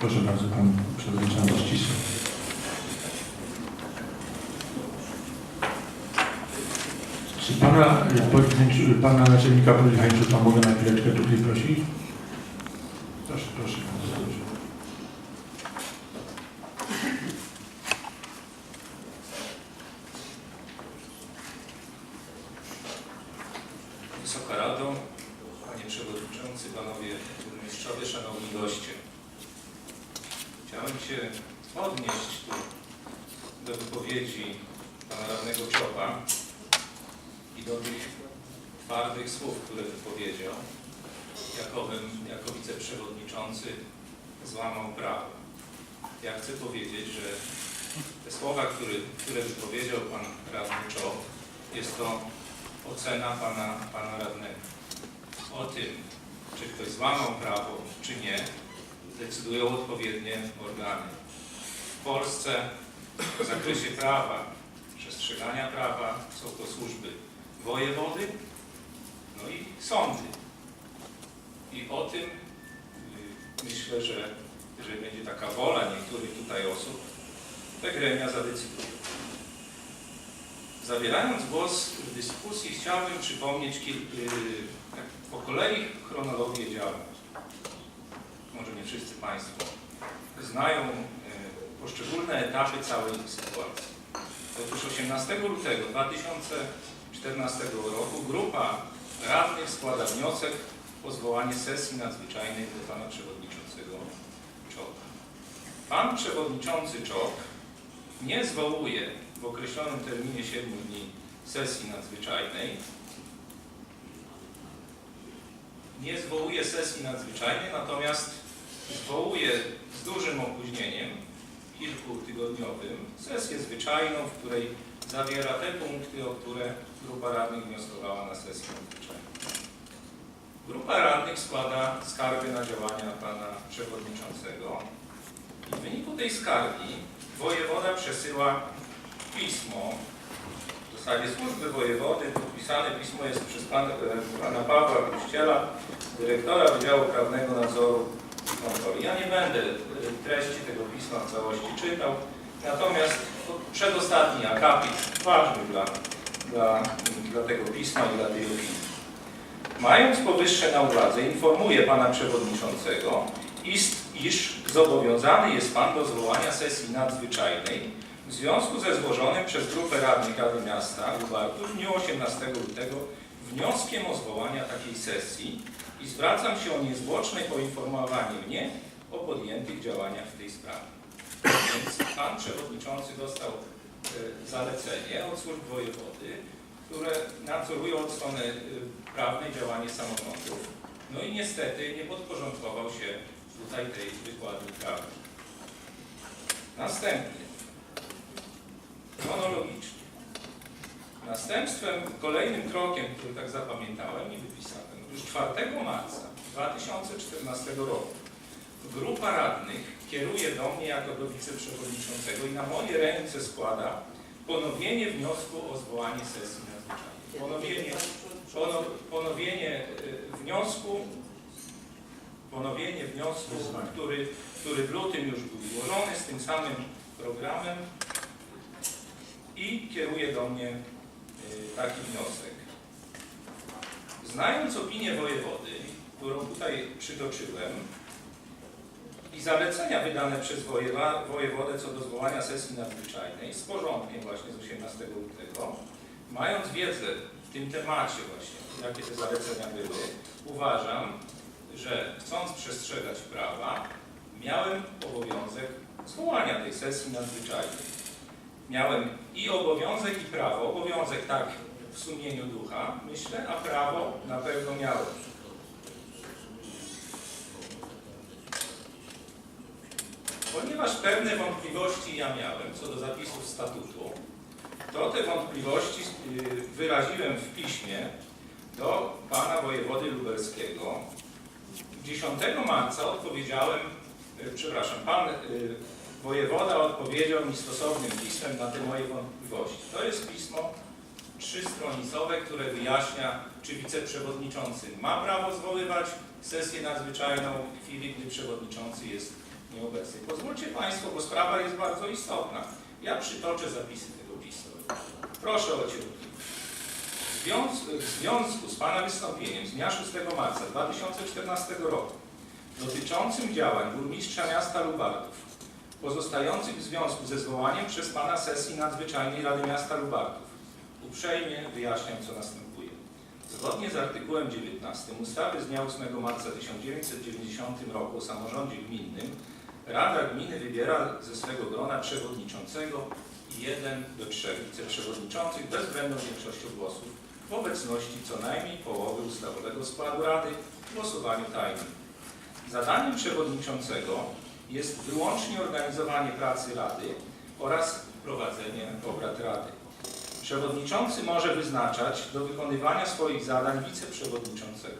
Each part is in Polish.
Proszę bardzo, pan przewodniczący ścisły. Czy pana, pana naczelnika Polichańczuka mogę na chwileczkę tutaj prosić? Proszę, proszę bardzo. proszę. Wysoka Rado, Panie Przewodniczący, Panowie Burmistrzowie, Szanowni Goście. Chciałem się odnieść tu do wypowiedzi Pana Radnego Czopa i do tych twardych słów, które wypowiedział, jakowym jako wiceprzewodniczący złamał prawo. Ja chcę powiedzieć, że te słowa, które, które wypowiedział Pan Radny Czop, jest to ocena pana, pana radnego. O tym, czy ktoś złamał prawo, czy nie, decydują odpowiednie organy. W Polsce w zakresie prawa, przestrzegania prawa są to służby wojewody, no i sądy. I o tym y, myślę, że jeżeli będzie taka wola niektórych tutaj osób, te gremia zadecydują. Zabierając głos w dyskusji, chciałbym przypomnieć yy, tak po kolei chronologię działań. Może nie wszyscy Państwo znają yy, poszczególne etapy całej sytuacji. Otóż 18 lutego 2014 roku grupa radnych składa wniosek o zwołanie sesji nadzwyczajnej do Pana Przewodniczącego Czoka. Pan Przewodniczący Czok nie zwołuje w określonym terminie 7 dni sesji nadzwyczajnej. Nie zwołuje sesji nadzwyczajnej, natomiast zwołuje z dużym opóźnieniem, kilkutygodniowym, sesję zwyczajną, w której zawiera te punkty, o które grupa radnych wnioskowała na sesji nadzwyczajnej. Grupa radnych składa skargę na działania pana przewodniczącego i w wyniku tej skargi wojewoda przesyła pismo, w zasadzie służby wojewody, podpisane pismo jest przez pana, e, pana Pawła Kościela, dyrektora Wydziału Prawnego Nadzoru Ja nie będę treści tego pisma w całości czytał, natomiast to przedostatni akapit, ważny dla, dla, dla tego pisma i dla tej opinii. Mając powyższe na uwadze, informuję Pana Przewodniczącego, iż, zobowiązany jest Pan do zwołania sesji nadzwyczajnej w związku ze złożonym przez grupę radnych Rady Miasta Lubartu w dniu 18 lutego wnioskiem o zwołania takiej sesji i zwracam się o niezwłoczne poinformowanie mnie o podjętych działaniach w tej sprawie. Więc Pan Przewodniczący dostał e, zalecenie od służb wojewody, które nadzorują od strony e, prawnej działanie samorządów. No i niestety nie podporządkował się tutaj tej wykładni prawnej. Następnie, chronologicznie. Następstwem, kolejnym krokiem, który tak zapamiętałem i wypisałem, już 4 marca 2014 roku grupa radnych kieruje do mnie jako do wiceprzewodniczącego i na moje ręce składa ponowienie wniosku o zwołanie sesji nadzwyczajnej. Ponowienie, pono, ponowienie y, wniosku, ponowienie wniosku, który, który w lutym już był złożony z tym samym programem i kieruje do mnie y, taki wniosek. Znając opinię wojewody, którą tutaj przytoczyłem, i zalecenia wydane przez wojewodę co do zwołania sesji nadzwyczajnej z porządkiem właśnie z 18 lutego, mając wiedzę w tym temacie właśnie, jakie te zalecenia były, uważam, że chcąc przestrzegać prawa, miałem obowiązek zwołania tej sesji nadzwyczajnej. Miałem i obowiązek, i prawo. Obowiązek tak w sumieniu ducha, myślę, a prawo na pewno miałem. Ponieważ pewne wątpliwości ja miałem co do zapisów statutu, to te wątpliwości y, wyraziłem w piśmie do pana wojewody lubelskiego. 10 marca odpowiedziałem, y, przepraszam, pan y, wojewoda odpowiedział mi stosownym pismem na te moje wątpliwości. To jest pismo trzystronicowe, które wyjaśnia, czy wiceprzewodniczący ma prawo zwoływać sesję nadzwyczajną w chwili, gdy przewodniczący jest nieobecnych. Pozwólcie Państwo, bo sprawa jest bardzo istotna. Ja przytoczę zapisy tego pisu. Proszę o związku, w związku z Pana wystąpieniem z dnia 6 marca 2014 roku dotyczącym działań burmistrza miasta Lubartów pozostających w związku ze zwołaniem przez Pana sesji nadzwyczajnej Rady Miasta Lubartów uprzejmie wyjaśniam, co następuje. Zgodnie z artykułem 19 ustawy z dnia 8 marca 1990 roku o samorządzie gminnym Rada Gminy wybiera ze swego grona przewodniczącego i jeden do trzech wiceprzewodniczących bezwzględną większością głosów w obecności co najmniej połowy ustawowego składu Rady w głosowaniu tajnym. Zadaniem przewodniczącego jest wyłącznie organizowanie pracy Rady oraz prowadzenie obrad Rady. Przewodniczący może wyznaczać do wykonywania swoich zadań wiceprzewodniczącego.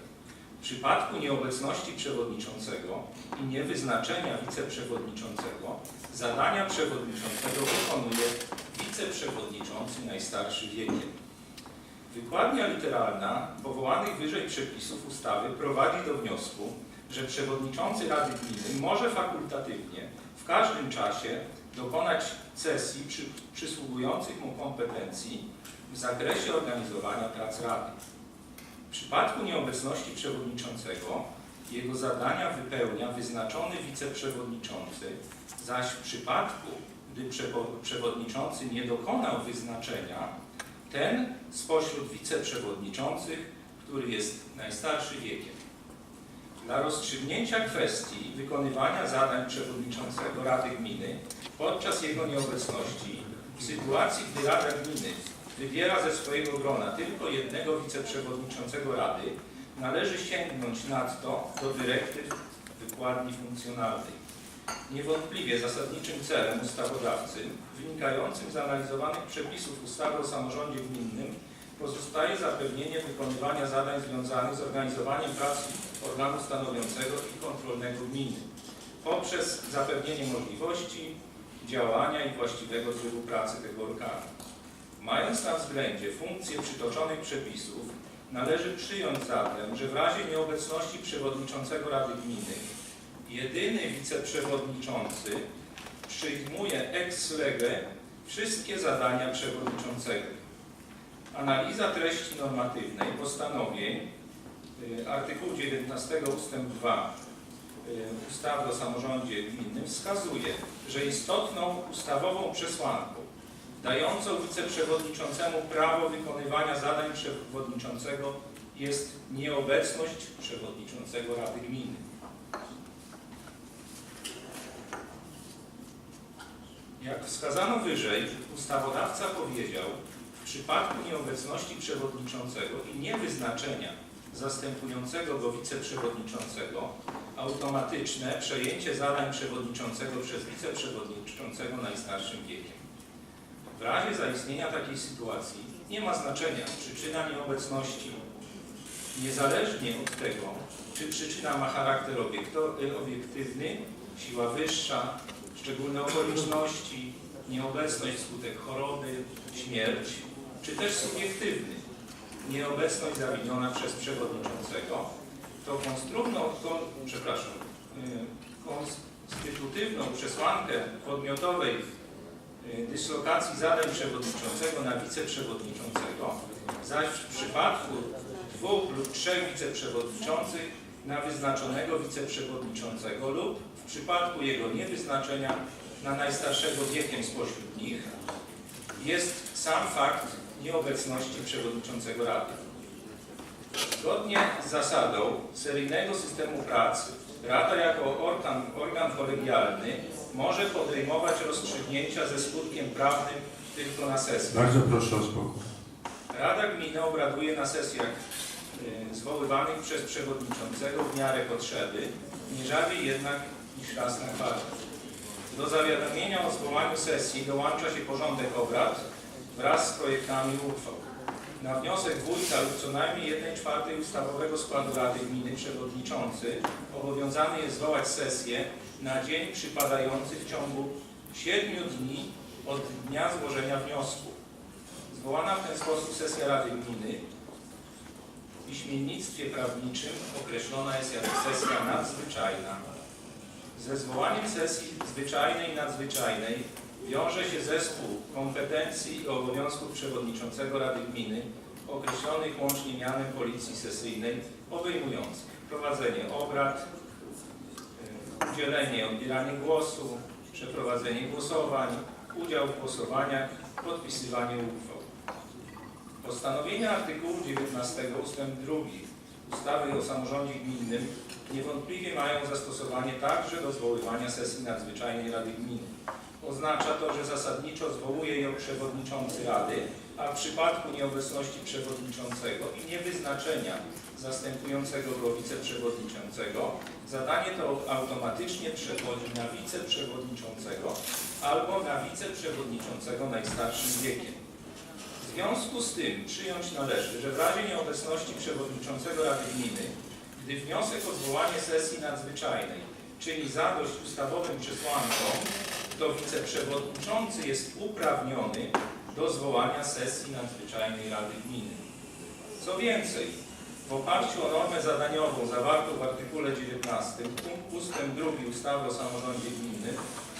W przypadku nieobecności przewodniczącego i niewyznaczenia wiceprzewodniczącego zadania przewodniczącego wykonuje wiceprzewodniczący najstarszy wiekiem. Wykładnia literalna powołanych wyżej przepisów ustawy prowadzi do wniosku, że przewodniczący Rady Gminy może fakultatywnie w każdym czasie dokonać cesji przy, przysługujących mu kompetencji w zakresie organizowania prac Rady. W przypadku nieobecności przewodniczącego jego zadania wypełnia wyznaczony wiceprzewodniczący, zaś w przypadku, gdy przewo- przewodniczący nie dokonał wyznaczenia, ten spośród wiceprzewodniczących, który jest najstarszy wiekiem. Dla rozstrzygnięcia kwestii wykonywania zadań przewodniczącego Rady Gminy podczas jego nieobecności, w sytuacji, gdy Rada Gminy wybiera ze swojego grona tylko jednego wiceprzewodniczącego Rady, należy sięgnąć nadto do dyrektyw wykładni funkcjonalnej. Niewątpliwie zasadniczym celem ustawodawcy, wynikającym z analizowanych przepisów ustawy o samorządzie gminnym, pozostaje zapewnienie wykonywania zadań związanych z organizowaniem pracy organu stanowiącego i kontrolnego gminy poprzez zapewnienie możliwości działania i właściwego trybu pracy tego organu. Mając na względzie funkcje przytoczonych przepisów, należy przyjąć zatem, że w razie nieobecności przewodniczącego Rady Gminy jedyny wiceprzewodniczący przyjmuje ex lege wszystkie zadania przewodniczącego. Analiza treści normatywnej postanowień y, artykułu 19 ust. 2 y, ustawy o samorządzie gminnym wskazuje, że istotną ustawową przesłanką dającą wiceprzewodniczącemu prawo wykonywania zadań przewodniczącego jest nieobecność przewodniczącego Rady Gminy. Jak wskazano wyżej, ustawodawca powiedział, przypadku nieobecności przewodniczącego i niewyznaczenia zastępującego go wiceprzewodniczącego, automatyczne przejęcie zadań przewodniczącego przez wiceprzewodniczącego najstarszym wiekiem. W razie zaistnienia takiej sytuacji nie ma znaczenia przyczyna nieobecności, niezależnie od tego, czy przyczyna ma charakter obiektywny, siła wyższa, szczególne okoliczności, nieobecność wskutek choroby, śmierć, czy też subiektywny, nieobecność zawiniona przez przewodniczącego, to konstruktywną, kon, przepraszam, y, konstytutywną przesłankę podmiotowej y, dyslokacji zadań przewodniczącego na wiceprzewodniczącego, zaś w przypadku dwóch lub trzech wiceprzewodniczących na wyznaczonego wiceprzewodniczącego lub w przypadku jego niewyznaczenia na najstarszego wiekiem spośród nich jest sam fakt nieobecności przewodniczącego Rady. Zgodnie z zasadą seryjnego systemu prac Rada jako organ, organ kolegialny może podejmować rozstrzygnięcia ze skutkiem prawnym tylko na sesji. Bardzo proszę o spokój. Rada Gminy obraduje na sesjach y, zwoływanych przez przewodniczącego w miarę potrzeby, nie rzadziej jednak niż raz na kwartał. Do zawiadomienia o zwołaniu sesji dołącza się porządek obrad wraz z projektami uchwał. Na wniosek wójta lub co najmniej 1 czwartej ustawowego składu Rady Gminy przewodniczący obowiązany jest zwołać sesję na dzień przypadający w ciągu 7 dni od dnia złożenia wniosku. Zwołana w ten sposób sesja Rady Gminy w piśmiennictwie prawniczym określona jest jako sesja nadzwyczajna. Ze zwołaniem sesji zwyczajnej i nadzwyczajnej wiąże się zespół kompetencji i obowiązków przewodniczącego Rady Gminy określonych łącznie mianem Policji Sesyjnej obejmujących prowadzenie obrad, y, udzielenie, odbieranie głosu, przeprowadzenie głosowań, udział w głosowaniach, podpisywanie uchwał. Postanowienia artykułu 19 ust. 2 ustawy o samorządzie gminnym niewątpliwie mają zastosowanie także do zwoływania sesji nadzwyczajnej Rady Gminy. Oznacza to, że zasadniczo zwołuje ją przewodniczący Rady, a w przypadku nieobecności przewodniczącego i niewyznaczenia zastępującego go wiceprzewodniczącego, zadanie to automatycznie przechodzi na wiceprzewodniczącego albo na wiceprzewodniczącego najstarszym wiekiem. W związku z tym przyjąć należy, że w razie nieobecności przewodniczącego Rady Gminy, gdy wniosek o zwołanie sesji nadzwyczajnej czyni zadość ustawowym przesłankom, to wiceprzewodniczący jest uprawniony do zwołania sesji nadzwyczajnej Rady Gminy. Co więcej, w oparciu o normę zadaniową zawartą w artykule 19 punkt ustęp 2 ustawy o samorządzie gminnym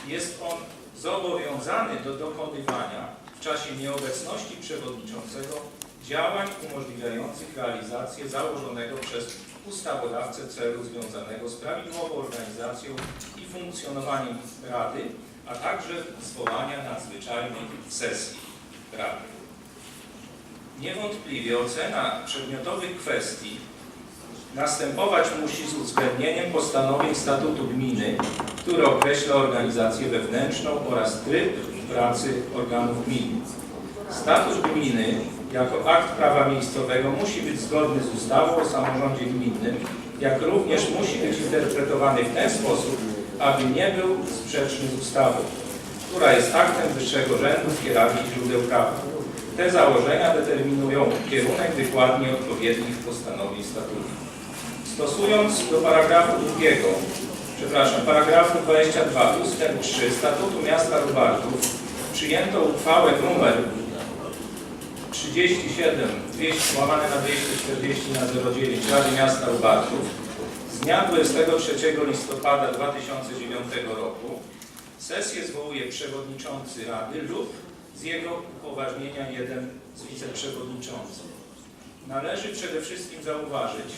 jest on zobowiązany do dokonywania w czasie nieobecności przewodniczącego działań umożliwiających realizację założonego przez ustawodawcę celu związanego z prawidłową organizacją i funkcjonowaniem Rady, a także zwołania nadzwyczajnej sesji Rady. Niewątpliwie ocena przedmiotowych kwestii następować musi z uwzględnieniem postanowień statutu gminy, który określa organizację wewnętrzną oraz tryb pracy organów gminy. Statut gminy jako akt prawa miejscowego musi być zgodny z ustawą o samorządzie gminnym, jak również musi być interpretowany w ten sposób, aby nie był sprzeczny z ustawą, która jest aktem wyższego rzędu w hierarchii źródeł prawa. Te założenia determinują kierunek wykładni odpowiednich postanowień statutu. Stosując do paragrafu drugiego, przepraszam, paragrafu 22 ustęp 3 Statutu Miasta Lubartów przyjęto uchwałę numer 37 200 łamane na 240 na 09 Rady Miasta Lubartów z dnia 23 listopada 2009 roku sesję zwołuje przewodniczący Rady lub z jego upoważnienia jeden z wiceprzewodniczących. Należy przede wszystkim zauważyć,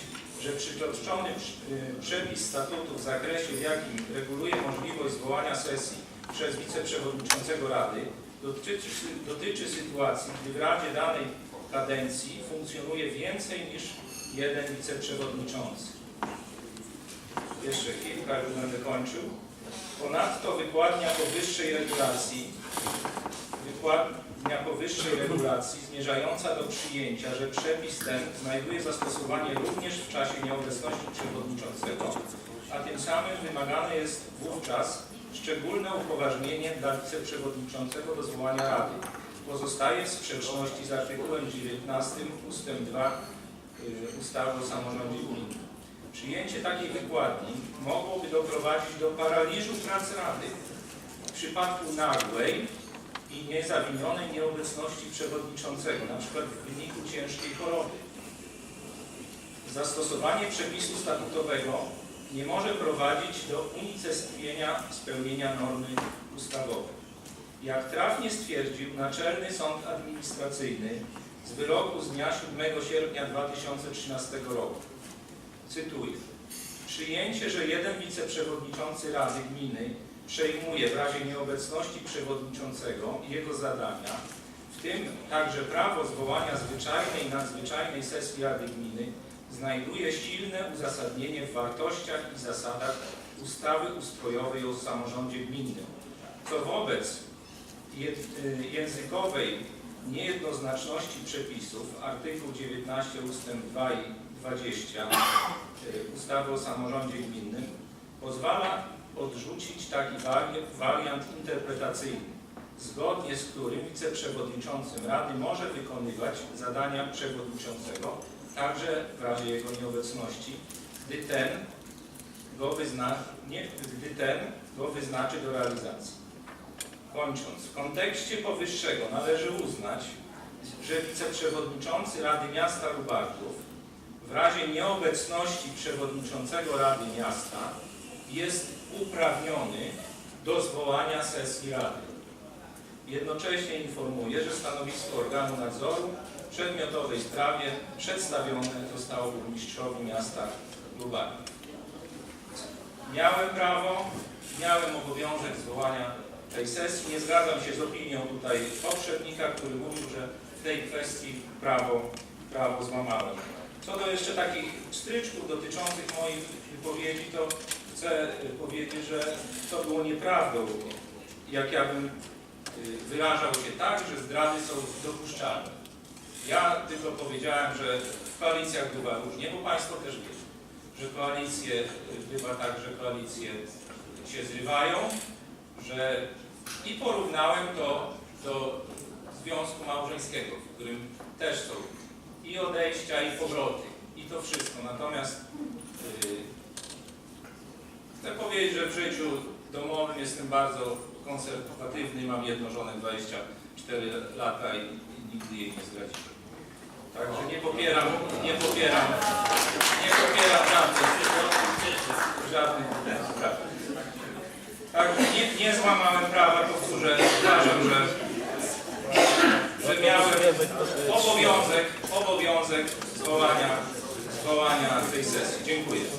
że przytoczony y, przepis statutu w zakresie, w jakim reguluje możliwość zwołania sesji przez wiceprzewodniczącego Rady, dotyczy, dotyczy sytuacji, gdy w Radzie danej kadencji funkcjonuje więcej niż jeden wiceprzewodniczący. Jeszcze kilka, już będę kończył. Ponadto wykładnia powyższej regulacji wykładnia powyższej regulacji zmierzająca do przyjęcia, że przepis ten znajduje zastosowanie również w czasie nieobecności przewodniczącego, a tym samym wymagane jest wówczas szczególne upoważnienie dla wiceprzewodniczącego do zwołania Rady. Pozostaje w sprzeczności z artykułem 19 ust. 2 y, ustawy o samorządzie gminnym. Przyjęcie takiej wykładni mogłoby doprowadzić do paraliżu prac Rady w przypadku nagłej i niezawinionej nieobecności przewodniczącego, przykład w wyniku ciężkiej choroby. Zastosowanie przepisu statutowego nie może prowadzić do unicestwienia spełnienia normy ustawowej. Jak trafnie stwierdził Naczelny Sąd Administracyjny z wyroku z dnia 7 sierpnia 2013 roku, cytuję, przyjęcie, że jeden wiceprzewodniczący Rady Gminy przejmuje w razie nieobecności przewodniczącego jego zadania, w tym także prawo zwołania zwyczajnej i nadzwyczajnej sesji Rady Gminy, znajduje silne uzasadnienie w wartościach i zasadach ustawy ustrojowej o samorządzie gminnym, co wobec y, językowej niejednoznaczności przepisów, artykuł 19 ust. 2 i 20 y, ustawy o samorządzie gminnym, pozwala odrzucić taki wari- wariant interpretacyjny, zgodnie z którym wiceprzewodniczącym Rady może wykonywać zadania przewodniczącego, także w razie jego nieobecności, gdy ten go, wyzna, nie, gdy ten go wyznaczy do realizacji. Kończąc, w kontekście powyższego należy uznać, że wiceprzewodniczący Rady Miasta Lubartów w razie nieobecności przewodniczącego Rady Miasta jest uprawniony do zwołania sesji Rady. Jednocześnie informuję, że stanowisko organu nadzoru w przedmiotowej sprawie przedstawione zostało burmistrzowi miasta Lubani. Miałem prawo, miałem obowiązek zwołania tej sesji. Nie zgadzam się z opinią tutaj poprzednika, który mówił, że w tej kwestii prawo, prawo złamałem. Co do jeszcze takich stryczków dotyczących moich wypowiedzi, to chcę y, powiedzieć, że to było nieprawdą, jak ja bym y, wyrażał się tak, że zdrady są dopuszczalne. Ja tylko powiedziałem, że w koalicjach bywa różnie, bo Państwo też wiecie, że koalicje, y, bywa tak, że koalicje się zrywają, że i porównałem to do związku małżeńskiego, w którym też są i odejścia, i powroty, i to wszystko. Natomiast yy, chcę powiedzieć, że w życiu domowym jestem bardzo konserwatywny, mam jedną żonę 24 lata i, i nigdy jej nie zdradziłem. Także nie popieram, nie popieram, nie popieram żadnych, żadnych spraw. Także nie, nie złamałem prawa, powtórzę, uważam, że, że miałem obowiązek, obowiązek zwołania, zwołania tej sesji. Dziękuję.